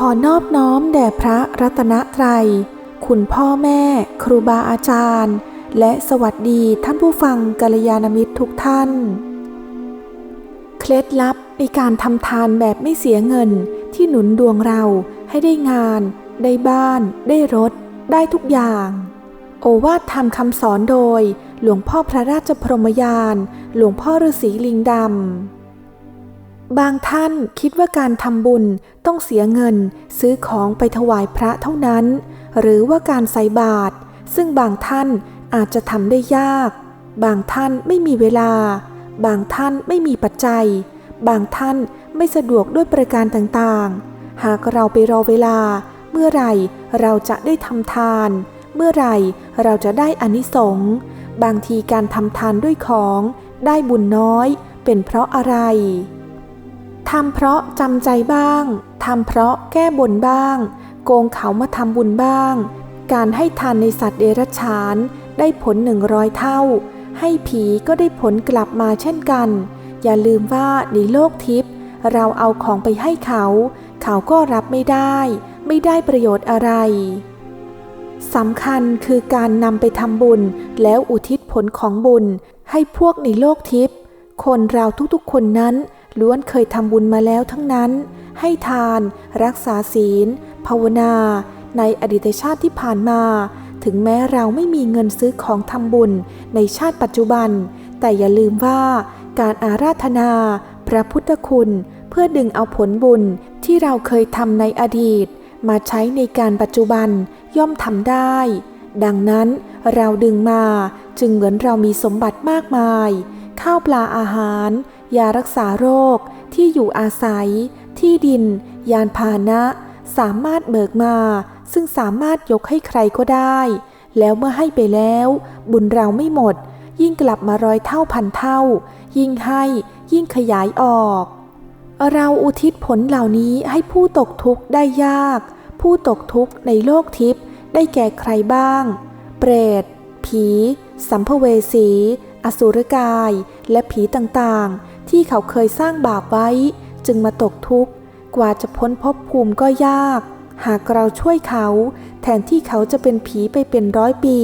ขอนอบน้อมแด่พระรัตนตรัย คุณพ่อแม่ ครูบาอาจารย์ และสวัสดีท่านผู้ฟังกัลยาณมิตรทุกท่าน เคล็ดลับในการทำทานแบบไม่เสียเงินที่หนุนดวงเราให้ได้งาน ได้บ้าน ได้รถ ได้ทุกอย่าง โอวาทธรรมคำสอนโดย หลวงพ่อพระราชพรหมยาน หลวงพ่อฤาษีลิงดำ บางท่านคิดว่าการทำบุญต้องเสียเงิน ซื้อของไปถวายพระเท่านั้น หรือว่าการใส่บาตรซึ่งบางท่านอาจจะทำได้ยาก บางท่านไม่มีเวลา บางท่านไม่มีปัจจัย บางท่านไม่สะดวกด้วยประการต่างๆ หากเราไปรอเวลา เมื่อไหร่เราจะได้ทำทาน เมื่อไหร่เราจะได้อานิสงส์บางทีการทำทานด้วยของ ได้บุญน้อย เป็นเพราะอะไร ทำเพราะจำใจบ้าง ทำเพราะแก้บนบ้าง โกงเขามาทำบุญบ้าง การให้ทานในสัตว์เดรัจฉานได้ผลหนึ่งร้อยเท่า ให้ผีก็ได้ผลกลับมาเช่นกัน อย่าลืมว่าในโลกทิพย์เราเอาของไปให้เขา เขาก็รับไม่ได้ ไม่ได้ประโยชน์อะไรสำคัญคือการนำไปทำบุญแล้วอุทิศผลของบุญให้พวกในโลกทิพย์คนเราทุกๆคนนั้น ล้วนเคยทำบุญมาแล้วทั้งนั้น ให้ทาน รักษาศีล ภาวนา ในอดีตชาติที่ผ่านมา ถึงแม้เราไม่มีเงินซื้อของทำบุญในชาติปัจจุบัน แต่อย่าลืมว่าการอาราธนา พระพุทธคุณ เพื่อดึงเอาผลบุญที่เราเคยทำในอดีต มาใช้ในการปัจจุบันย่อมทำได้ ดังนั้นเราดึงมาจึงเหมือนเรามีสมบัติมากมาย ข้าวปลาอาหาร ยารักษาโรค ที่อยู่อาศัย ที่ดิน ยานพาหนะ สามารถเบิกมา ซึ่งสามารถยกให้ใครก็ได้ แล้วเมื่อให้ไปแล้ว บุญเราไม่หมด ยิ่งกลับมาร้อยเท่าพันเท่า ยิ่งให้ยิ่งขยายออก เราอุทิศผลเหล่านี้ให้ผู้ตกทุกข์ได้ยาก ผู้ตกทุกข์ในโลกทิพย์ได้แก่ใครบ้าง เปรต ผี สัมภเวสี อสุรกาย และผีต่างๆ ที่เขาเคยสร้างบาปไว้ จึงมาตกทุกข์ กว่าจะพ้นภพภูมิก็ยาก หากเราช่วยเขา แทนที่เขาจะเป็นผีไปเป็นร้อยปี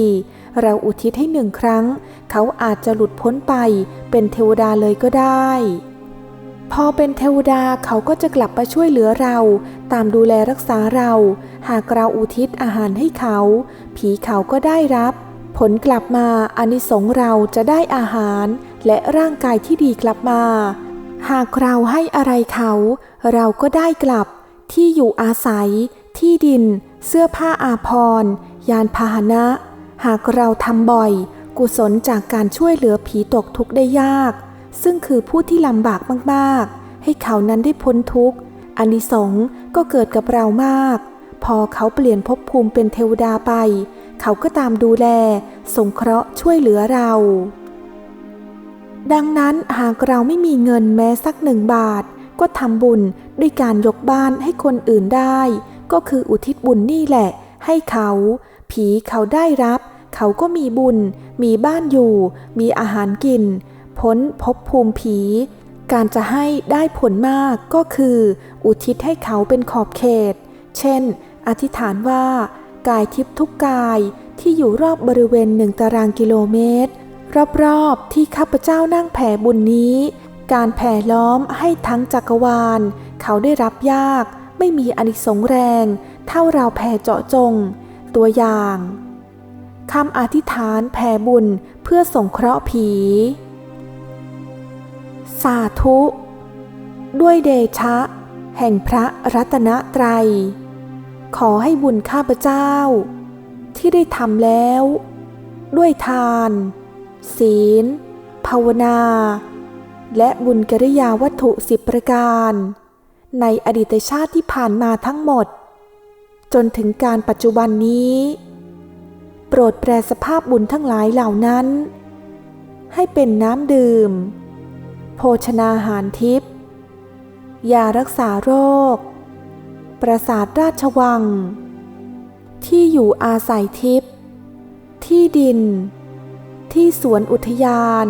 เราอุทิศให้หนึ่งครั้ง เขาอาจจะหลุดพ้นไป เป็นเทวดาเลยก็ได้ พอเป็นเทวดาเขาก็จะกลับมาช่วยเหลือเรา ตามดูแลรักษาเรา หากเราอุทิศอาหารให้เขา ผีเขาก็ได้รับ ผลกลับมาอนิสงเราจะได้อาหาร และร่างกายที่ดีกลับมา หากเราให้อะไรเขา เราก็ได้กลับ ที่อยู่อาศัย ที่ดิน เสื้อผ้าอาภรณ์ ยานพาหนะ หากเราทำบ่อย กุศลจากการช่วยเหลือผีตกทุกข์ได้ยาก ซึ่งคือผู้ที่ลำบากมากๆ ให้เขานั้นได้พ้นทุกข์อานิสงส์ก็เกิดกับเรามาก พอเขาเปลี่ยนภพภูมิเป็นเทวดาไป เขาก็ตามดูแล สงเคราะห์ช่วยเหลือเรา ดังนั้นหากเราไม่มีเงินแม้สักหนึ่งบาท ก็ทำบุญด้วยการยกบ้านให้คนอื่นได้ ก็คืออุทิศบุญนี่แหละ ให้เขา ผีเขาได้รับ เขาก็มีบุญ มีบ้านอยู่ มีอาหารกิน พ้นภพภูมิผี การจะให้ได้ผลมากก็คือ อุทิศให้เขาเป็นขอบเขต เช่น อธิษฐานว่า กายทิพย์ทุกกายที่อยู่รอบบริเวณหนึ่งตารางกิโลเมตร รอบๆ ที่ข้าพเจ้านั่งแผ่บุญนี้ การแผ่ล้อมให้ทั้งจักรวาล เขาได้รับยาก ไม่มีอนิสงแรง เท่าเราแผ่เจาะจง ตัวอย่างคำอธิษฐานแผ่บุญเพื่อสงเคราะห์ผี สาธุ ด้วยเดชะ แห่งพระรัตนตรัย ขอให้บุญข้าพเจ้า ที่ได้ทำแล้ว ด้วยทาน ศีล ภาวนา และบุญกิริยาวัตถุสิบประการ ในอดีตชาติที่ผ่านมาทั้งหมด จนถึงการปัจจุบันนี้ โปรดแปรสภาพบุญทั้งหลายเหล่านั้น ให้เป็นน้ำดื่ม โภชนาหารทิพย์ยารักษาโรค ประสาทราชวัง ที่อยู่อาศัยทิพย์ที่ดิน ที่สวนอุทยาน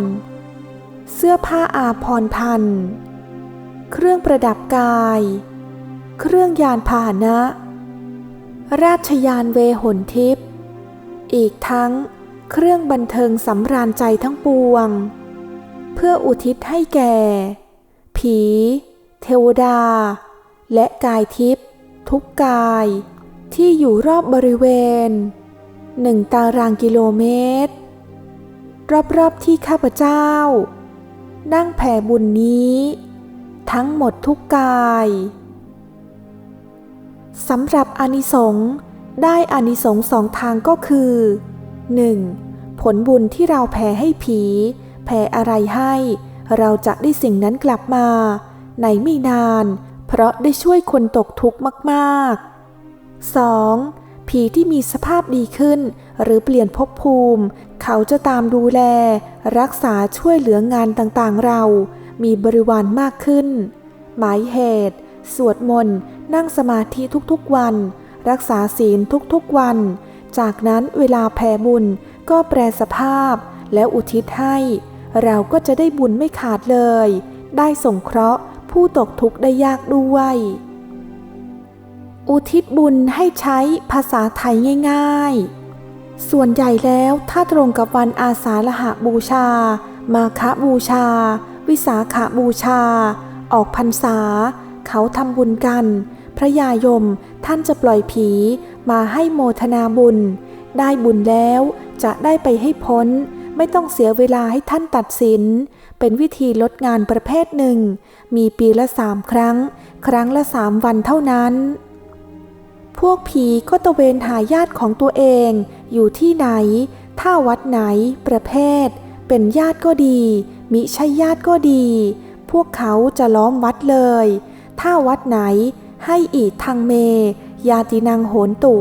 เสื้อผ้าอาพรพันธ์เครื่องประดับกาย เครื่องยานพาหนะ ราชยานเวหนทิพย์อีกทั้งเครื่องบันเทิงสำราญใจทั้งปวง เพื่ออุทิศให้แก่ ผี เทวดา และกายทิพย์ทุกกายที่อยู่รอบบริเวณหนึ่งตารางกิโลเมตร รอบๆที่ข้าพเจ้า นั่งแผ่บุญนี้ ทั้งหมดทุกกายสำหรับอนิสงส์ได้อนิสงส์สองทางก็คือ 1. ผลบุญที่เราแผ่ให้ผี แผ่อะไรให้ เราจะได้สิ่งนั้นกลับมา ในไม่นาน เพราะได้ช่วยคนตกทุกข์มากๆ 2. ผีที่มีสภาพดีขึ้น หรือเปลี่ยนภพภูมิ เขาจะตามดูแล รักษาช่วยเหลืองานต่างๆเรา มีบริวารมากขึ้น หมายเหตุ สวดมนต์ นั่งสมาธิทุกๆวัน รักษาศีลทุกๆวัน จากนั้นเวลาแผ่บุญก็แปรสภาพแล้วอุทิศให้ เราก็จะได้บุญไม่ขาดเลย ได้สงเคราะห์ผู้ตกทุกข์ได้ยากด้วย อุทิศบุญให้ใช้ภาษาไทยง่าย ๆ ส่วนใหญ่แล้วถ้าตรงกับวันอาสาฬหบูชา มาคบูชา วิสาขาบูชา ออกพรรษา เขาทำบุญกัน พระยายมท่านจะปล่อยผีมาให้โมทนาบุญ ได้บุญแล้วจะได้ไปให้พ้น ไม่ต้องเสียเวลาให้ท่านตัดสิน เป็นวิธีลดงานประเภทหนึ่ง มีปีละสามครั้ง ครั้งละสามวันเท่านั้น พวกผีก็ตะเวนหาญาติของตัวเอง อยู่ที่ไหน ถ้าวัดไหน ประเภท เป็นญาติก็ดี มิใช่ญาติก็ดี พวกเขาจะล้อมวัดเลย ถ้าวัดไหนให้อีทางเม ยาตินางโหนตุ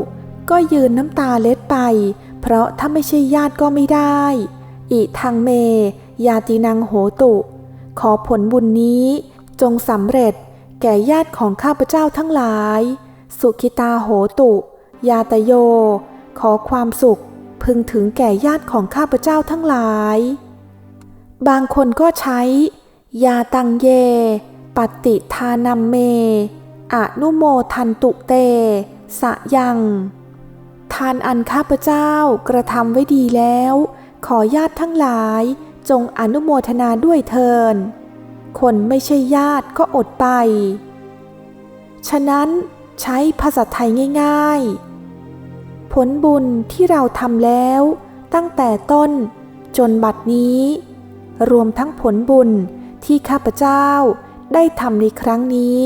ก็ยืนน้ำตาเล็ดไป เพราะถ้าไม่ใช่ญาติก็ไม่ได้ อีทางเม ยาตินางโหตุ ขอผลบุญนี้ จงสำเร็จแก่ญาติของข้าพเจ้าทั้งหลาย สุขิตาโหตุ ยาตโย ขอความสุข พึงถึงแก่ญาติของข้าพเจ้าทั้งหลาย บางคนก็ใช้ ยาตังเย ปฏิทานัมเมอนุโมทันตุเต สะยัง ทานอันข้าพเจ้ากระทำไว้ดีแล้ว ขอญาติทั้งหลายจงอนุโมทนาด้วยเทิน คนไม่ใช่ญาติก็อดไป ฉะนั้น ใช้ภาษาไทยง่าย ๆ ผลบุญที่เราทำแล้วตั้งแต่ต้นจนบัดนี้ รวมทั้งผลบุญที่ข้าพเจ้าได้ทำในครั้งนี้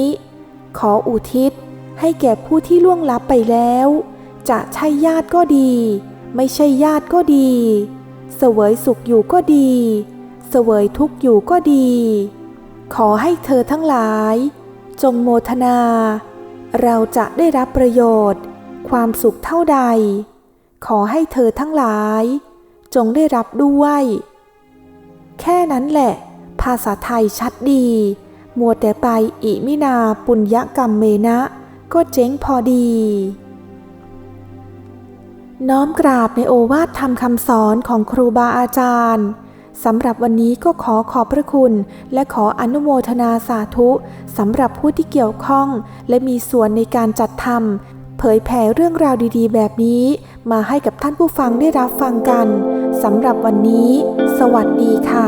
ขออุทิศให้แก่ผู้ที่ล่วงลับไปแล้ว จะใช่ญาติก็ดี ไม่ใช่ญาติก็ดี เสวยสุขอยู่ก็ดี เสวยทุกข์อยู่ก็ดี ขอให้เธอทั้งหลาย จงโมทนา เราจะได้รับประโยชน์ ความสุขเท่าใด ขอให้เธอทั้งหลาย จงได้รับด้วย แค่นั้นแหละ ภาษาไทยชัดดี มัวแต่ไปอิมินาปุญญกรรมเมนะ ก็เจ๊งพอดี น้อมกราบในโอวาทธรรมคำสอนของครูบาอาจารย์ สำหรับวันนี้ก็ขอขอบพระคุณ และขออนุโมทนาสาธุสำหรับผู้ที่เกี่ยวข้อง และมีส่วนในการจัดทำเผยแผ่เรื่องราวดีๆ แบบนี้ มาให้กับท่านผู้ฟังได้รับฟังกันสำหรับวันนี้ สวัสดีค่ะ